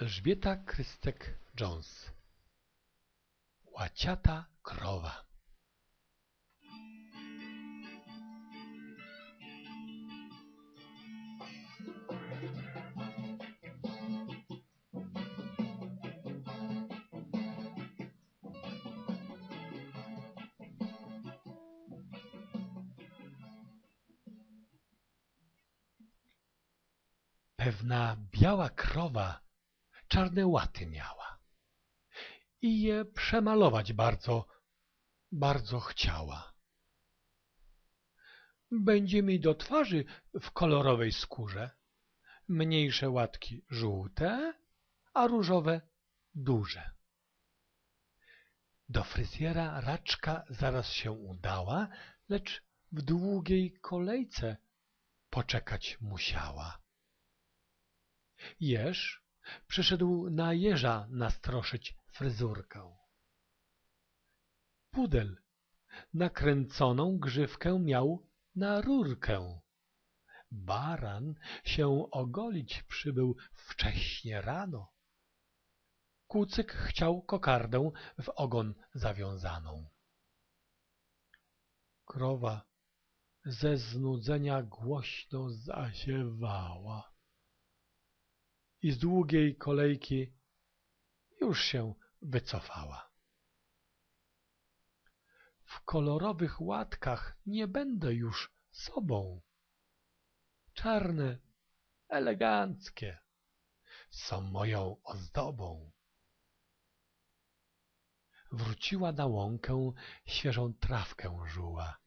Elżbieta Krystek-Jones. Łaciata krowa. Pewna biała krowa czarne łaty miała i je przemalować bardzo, bardzo chciała. Będzie mi do twarzy w kolorowej skórze, mniejsze łatki żółte, a różowe duże. Do fryzjera raczka zaraz się udała, lecz w długiej kolejce poczekać musiała. Jeż przyszedł na jeża nastroszyć fryzurkę. Pudel nakręconą grzywkę miał na rurkę. Baran się ogolić przybył wcześnie rano. Kucyk chciał kokardę w ogon zawiązaną. Krowa ze znudzenia głośno zasiewała i z długiej kolejki już się wycofała. W kolorowych łatkach nie będę już sobą. Czarne, eleganckie są moją ozdobą. Wróciła na łąkę, świeżą trawkę żuła.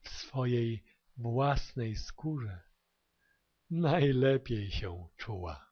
W swojej własnej skórze najlepiej się czuła.